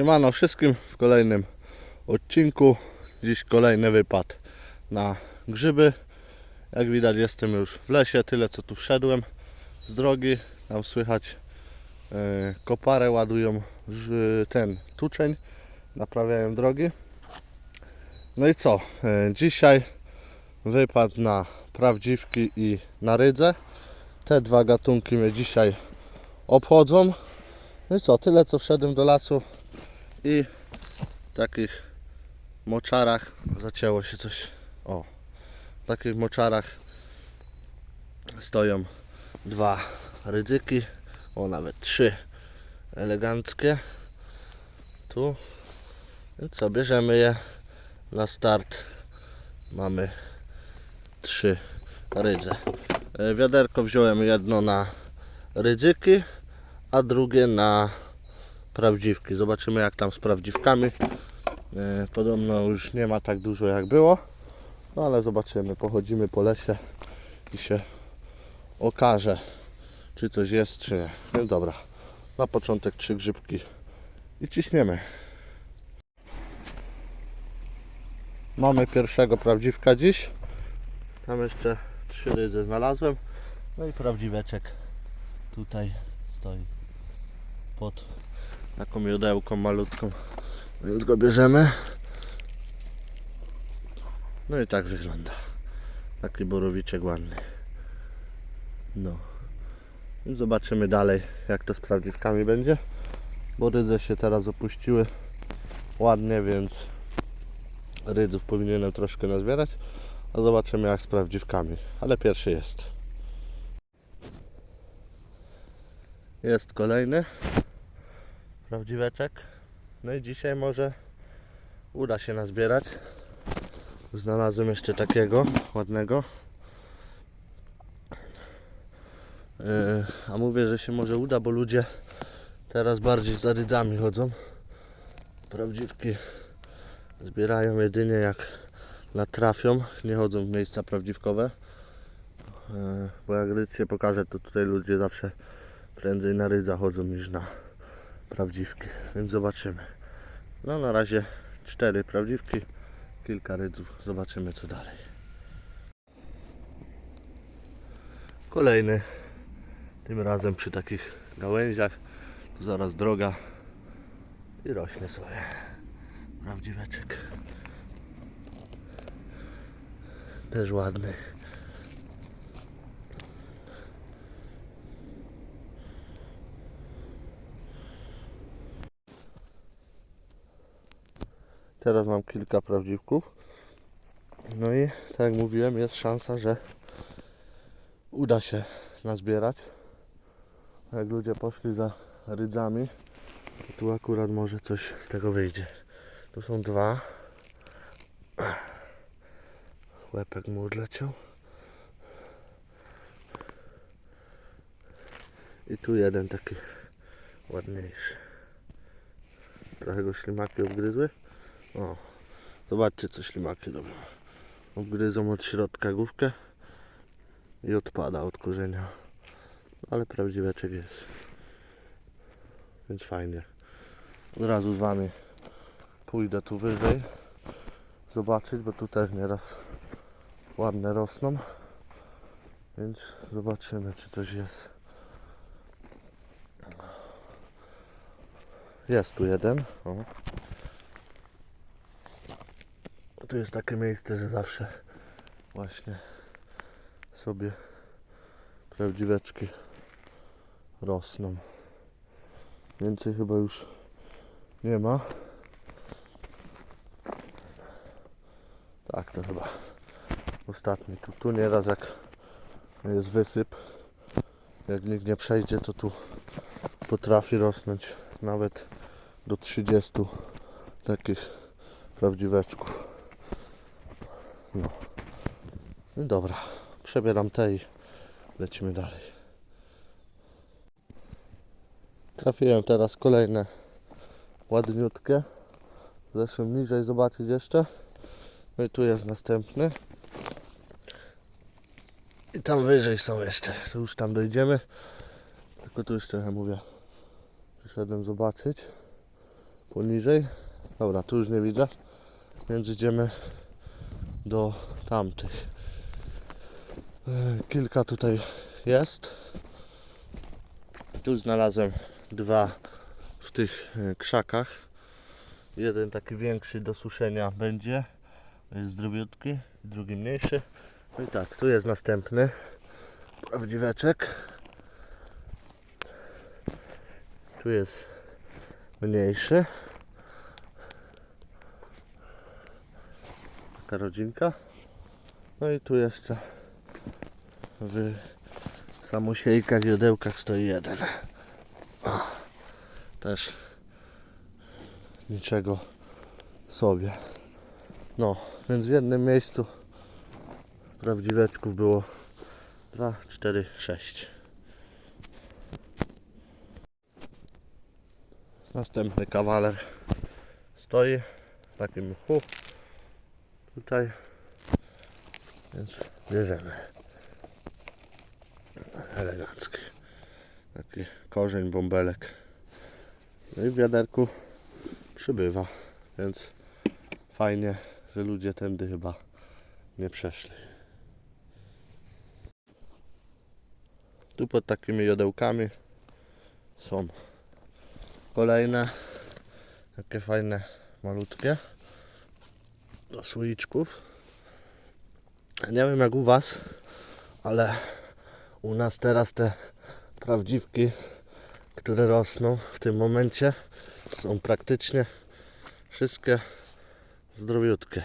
Siemano wszystkim w kolejnym odcinku. Dziś kolejny wypad na grzyby. Jak widać jestem już w lesie, tyle co tu wszedłem z drogi. Tam słychać e, koparę ładują ż- ten tuczeń, naprawiają drogi. No i co? E, dzisiaj wypad na prawdziwki i na rydze. Te dwa gatunki mnie dzisiaj obchodzą. No i co, tyle co wszedłem do lasu i w takich moczarach zacięło się coś. O, w takich moczarach stoją dwa rydzyki, o nawet trzy eleganckie. Tu. I co, bierzemy je na start. Mamy trzy rydze. E, Wiaderko wziąłem jedno na rydzyki, a drugie na prawdziwki. Zobaczymy jak tam z prawdziwkami. E, Podobno już nie ma tak dużo jak było. No ale zobaczymy. Pochodzimy po lesie i się okaże czy coś jest czy nie. No dobra. Na początek trzy grzybki i ciśniemy. Mamy pierwszego prawdziwka dziś. Tam jeszcze trzy rydze znalazłem. No i prawdziweczek tutaj stoi pod taką jodełką malutką. Więc go bierzemy. No i tak wygląda. Taki borowiczek ładny. No. Zobaczymy dalej jak to z prawdziwkami będzie. Bo rydze się teraz opuściły ładnie, więc rydzów powinienem troszkę nazbierać. A zobaczymy jak z prawdziwkami. Ale pierwszy jest. Jest kolejny prawdziweczek. No i dzisiaj może uda się nazbierać. Znalazłem jeszcze takiego ładnego. Yy, a mówię, że się może uda, bo ludzie teraz bardziej za rydzami chodzą. Prawdziwki zbierają jedynie jak natrafią, nie chodzą w miejsca prawdziwkowe. Yy, bo jak rydz się pokaże, to tutaj ludzie zawsze prędzej na rydza chodzą niż na prawdziwki, więc zobaczymy. No na razie cztery prawdziwki, kilka rydzów, zobaczymy co dalej. Kolejny, tym razem przy takich gałęziach, tu zaraz droga i rośnie sobie prawdziweczek. Też ładny. Teraz mam kilka prawdziwków. No i tak jak mówiłem, jest szansa, że uda się nazbierać. Jak ludzie poszli za rydzami, to tu akurat może coś z tego wyjdzie. Tu są dwa. Łepek mu odleciał. I tu jeden taki ładniejszy. Trochę go ślimaki obgryzły. O, zobaczcie co ślimaki robią. Obgryzą od środka główkę i odpada od korzenia. Ale prawdziweczek jest. Więc fajnie. Od razu z wami pójdę tu wyżej zobaczyć, bo tu też nieraz ładne rosną. Więc zobaczymy czy coś jest. Jest tu jeden. O. Tu jest takie miejsce, że zawsze właśnie sobie prawdziweczki rosną. Więcej chyba już nie ma. Tak, to chyba ostatni. Tu, tu nieraz jak jest wysyp, jak nikt nie przejdzie, to tu potrafi rosnąć nawet do 30 takich prawdziweczków. No. No dobra, przebieram te i lecimy dalej. Trafiłem teraz kolejne ładniutkie. Zeszłem niżej zobaczyć jeszcze. No i tu jest następny. I tam wyżej są jeszcze. To już tam dojdziemy. Tylko tu już trochę mówię. Przyszedłem zobaczyć. poniżej. Dobra, tu już nie widzę. Więc idziemy do tamtych. E, Kilka tutaj jest. Tu znalazłem dwa w tych e, krzakach. Jeden taki większy do suszenia będzie. Jest zdrowiutki, drugi mniejszy. No i tak, tu jest następny prawdziweczek. Tu jest mniejszy. Taka rodzinka. No i tu jeszcze w samosiejkach, jodełkach stoi jeden. O, też niczego sobie. No, więc w jednym miejscu prawdziweczków było 2, 4, 6. Następny kawaler stoi w takim mchu tutaj, więc bierzemy. Elegancki. Taki korzeń, bąbelek. No i w wiaderku przybywa, więc fajnie, że ludzie tędy chyba nie przeszli. Tu pod takimi jodełkami są kolejne takie fajne malutkie do słoiczków. Nie wiem jak u Was, ale u nas teraz te prawdziwki, które rosną w tym momencie są praktycznie wszystkie zdrowiutkie.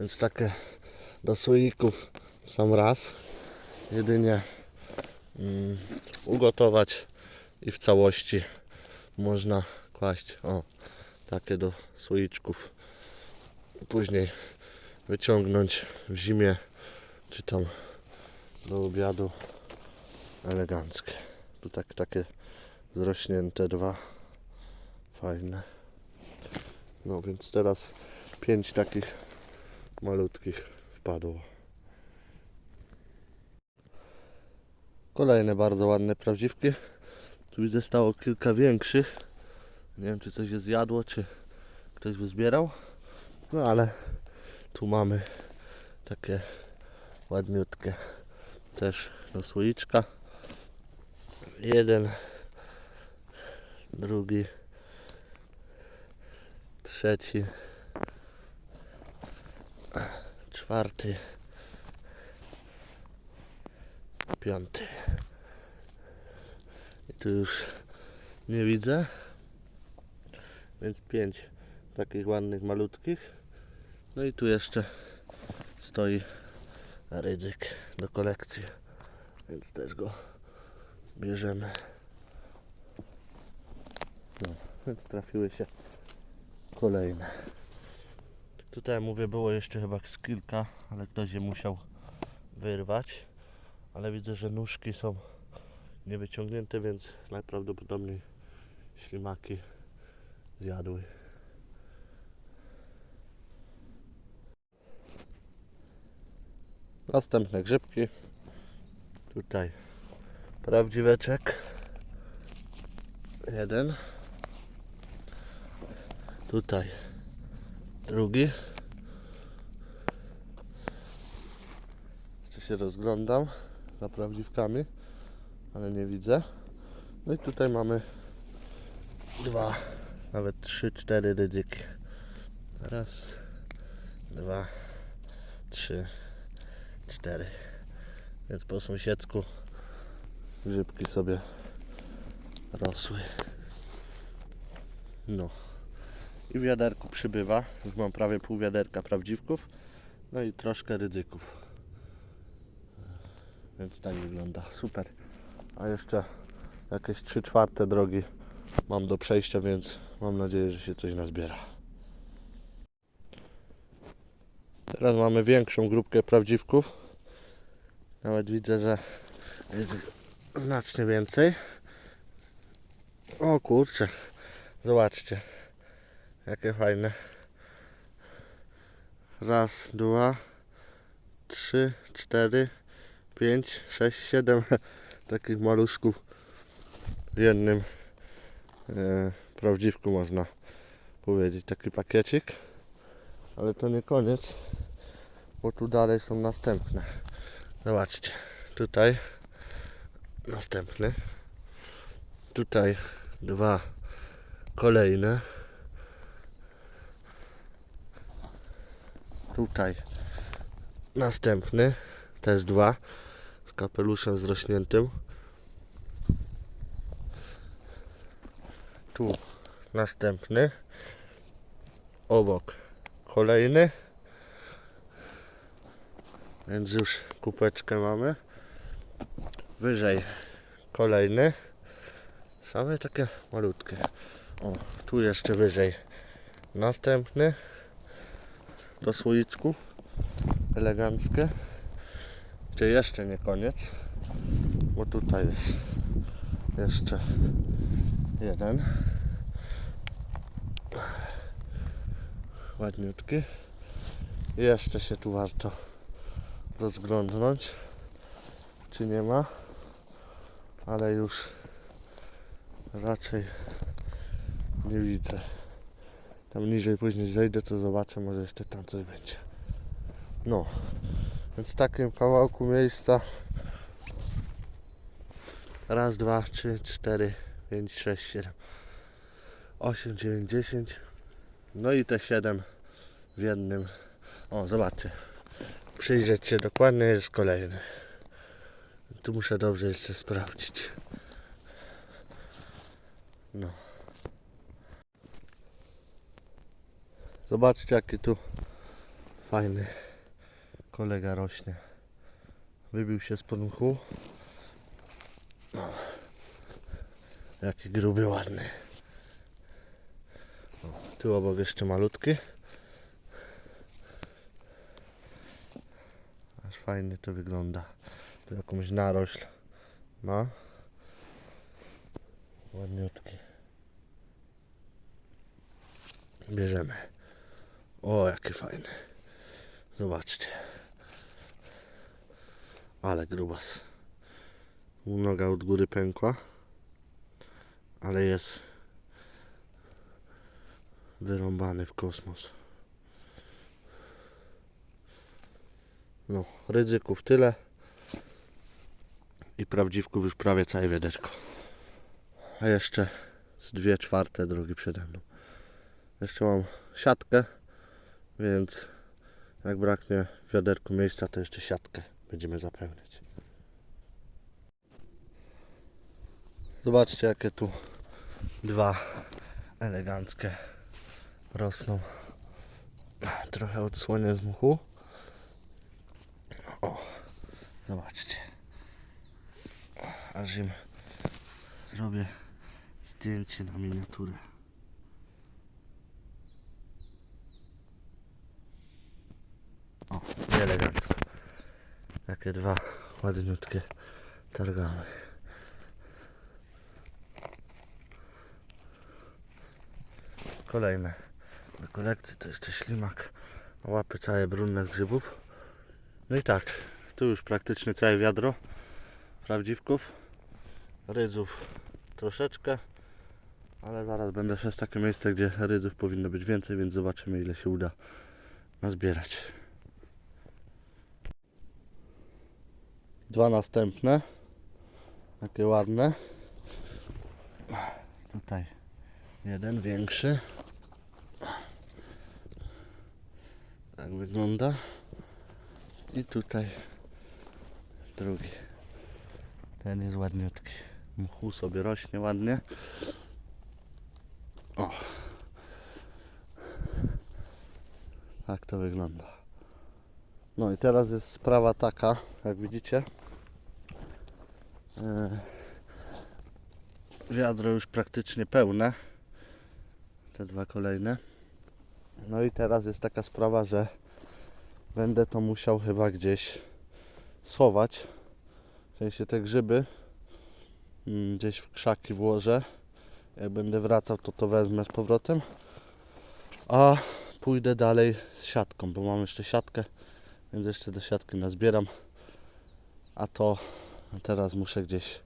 Więc takie do słoików sam raz jedynie mm, ugotować i w całości można kłaść o takie do słoiczków później wyciągnąć w zimie czy tam do obiadu. Eleganckie. Tu tak, takie zrośnięte dwa. Fajne. No więc teraz pięć takich malutkich wpadło. Kolejne bardzo ładne prawdziwki. Tu widzę stało kilka większych. Nie wiem czy coś je zjadło czy ktoś wyzbierał no ale tu mamy takie ładniutkie też do słoiczka jeden drugi trzeci czwarty piąty. I tu już nie widzę więc pięć takich ładnych malutkich no i tu jeszcze stoi rydzyk do kolekcji więc też go bierzemy. No więc trafiły się kolejne. Tutaj mówię było jeszcze chyba z kilka ale ktoś je musiał wyrwać. Ale widzę, że nóżki są niewyciągnięte, więc najprawdopodobniej ślimaki zjadły. Następne grzybki. Tutaj prawdziweczek. Jeden. Tutaj drugi. Jeszcze się rozglądam za prawdziwkami, ale nie widzę. No i tutaj mamy dwa, nawet trzy, cztery ryzyki. Raz, dwa, trzy, Więc po sąsiedzku grzybki sobie rosły. No. I w wiaderku przybywa. Już mam prawie pół wiaderka prawdziwków. No i troszkę ryzyków. Więc tak wygląda. Super. A jeszcze jakieś 3 czwarte drogi mam do przejścia, więc mam nadzieję, że się coś nazbiera. Teraz mamy większą grupkę prawdziwków. Nawet widzę, że jest znacznie więcej. O kurczę, zobaczcie, jakie fajne. Raz, dwa, trzy, cztery, 5, 6, 7 takich maluszków w jednym e, prawdziwku można powiedzieć, taki pakiecik. Ale to nie koniec, bo tu dalej są następne. Zobaczcie, tutaj następny. Tutaj dwa kolejne. Tutaj następny, też dwa z kapeluszem zrośniętym. Tu następny. Obok kolejny. Więc już kupeczkę mamy. Wyżej kolejny. Same takie malutkie. O, tu jeszcze wyżej następny. Do słoiczków. Eleganckie. Gdzie jeszcze nie koniec. Bo tutaj jest jeszcze jeden. Ładniutki. Jeszcze się tu warto rozglądnąć, czy nie ma, ale już raczej nie widzę. Tam niżej później zejdę, to zobaczę, może jeszcze tam coś będzie. No, więc w takim kawałku miejsca raz, dwa, trzy, cztery, pięć, sześć, siedem, osiem, dziewięć, dziesięć. No i te siedem w jednym. O, zobaczcie. Przyjrzeć się dokładnie jest kolejny. Tu muszę dobrze jeszcze sprawdzić. No. Zobaczcie jaki tu fajny kolega rośnie. Wybił się z mchu. O, jaki gruby, ładny. O, tu obok jeszcze malutki. Fajnie to wygląda. Tu jakąś narośl ma. Ładniutki. Bierzemy. O, jaki fajny. Zobaczcie. Ale grubas. Noga od góry pękła. Ale jest wyrąbany w kosmos. No, ryzyków tyle. I prawdziwków już prawie całe wiaderko. A jeszcze z dwie czwarte drogi przede mną. Jeszcze mam siatkę, więc jak braknie w wiaderku miejsca, to jeszcze siatkę będziemy zapełniać. Zobaczcie, jakie tu dwa eleganckie rosną. Trochę odsłonię z mchu. O, zobaczcie. Aż im zrobię zdjęcie na miniaturę. O, elegancko. Takie dwa ładniutkie targamy. Kolejne do kolekcji to jeszcze ślimak. Łapy całe brunne z grzybów. No i tak, tu już praktycznie całe wiadro prawdziwków. Rydzów troszeczkę, ale zaraz będę szedł w takie miejsce, gdzie rydzów powinno być więcej, więc zobaczymy ile się uda nazbierać. Dwa następne, takie ładne. Tutaj jeden większy. Tak wygląda. I tutaj drugi. Ten jest ładniutki. Mchu sobie rośnie ładnie. O. Tak to wygląda. No i teraz jest sprawa taka, jak widzicie. E, Wiadro już praktycznie pełne. Te dwa kolejne. No i teraz jest taka sprawa, że będę to musiał chyba gdzieś schować. W sensie te grzyby mm, gdzieś w krzaki włożę. Jak będę wracał, to to wezmę z powrotem. A pójdę dalej z siatką, bo mam jeszcze siatkę, więc jeszcze do siatki nazbieram. A to teraz muszę gdzieś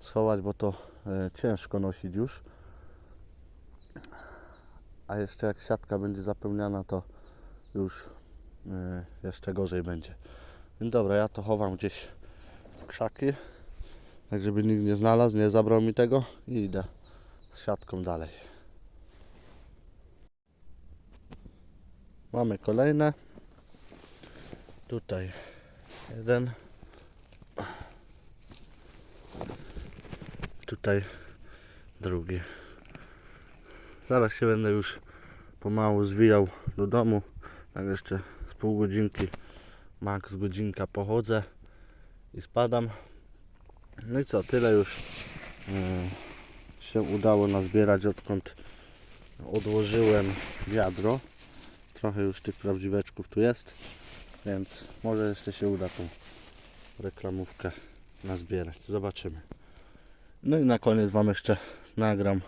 schować, bo to e, ciężko nosić już. a jeszcze jak siatka będzie zapełniana, to już jeszcze gorzej będzie. Więc dobra, ja to chowam gdzieś w krzaki, tak żeby nikt nie znalazł, nie zabrał mi tego i idę z siatką dalej. Mamy kolejne. Tutaj jeden. Tutaj drugi. Zaraz się będę już pomału zwijał do domu. Tak jeszcze pół godzinki, max godzinka pochodzę i spadam. No i co, tyle już mm, się udało nazbierać odkąd odłożyłem wiadro. Trochę już tych prawdziweczków tu jest, więc może jeszcze się uda tą reklamówkę nazbierać. Zobaczymy. No i na koniec Wam jeszcze nagram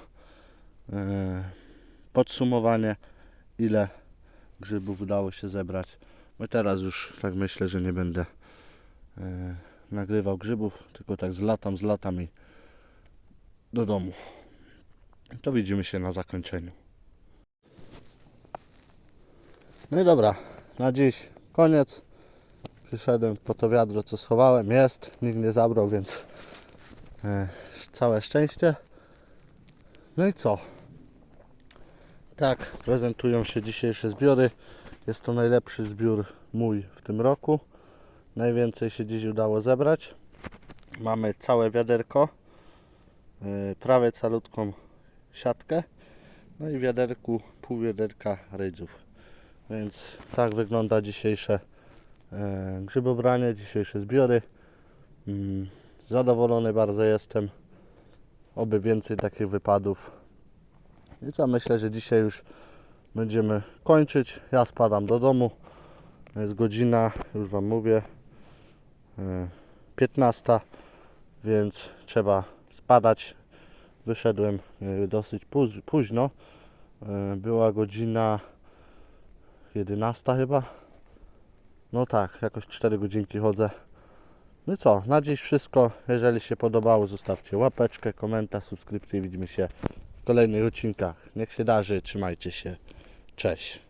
e, podsumowanie, ile grzybów udało się zebrać. Bo teraz już tak myślę, że nie będę e, nagrywał grzybów, tylko tak zlatam, zlatam i do domu. To widzimy się na zakończeniu. No i dobra, na dziś koniec. Przyszedłem po to wiadro, co schowałem. Jest, nikt nie zabrał, więc e, całe szczęście. No i co? Tak prezentują się dzisiejsze zbiory. Jest to najlepszy zbiór mój w tym roku. Najwięcej się dziś udało zebrać. Mamy całe wiaderko, e, prawie calutką siatkę. No i wiaderku pół wiaderka rydzów. Więc tak wygląda dzisiejsze e, grzybobranie, dzisiejsze zbiory. Mm, zadowolony bardzo jestem. Oby więcej takich wypadów. I co, myślę, że dzisiaj już będziemy kończyć. Ja spadam do domu. Jest godzina, już Wam mówię, e, 15, więc trzeba spadać. Wyszedłem e, dosyć póź- późno. E, Była godzina 11 chyba. No tak, jakoś 4 godzinki chodzę. No co, na dziś wszystko. Jeżeli się podobało, zostawcie łapeczkę, komentarz, subskrypcję widzimy się w kolejnych odcinkach. Niech się darzy, trzymajcie się. Cześć.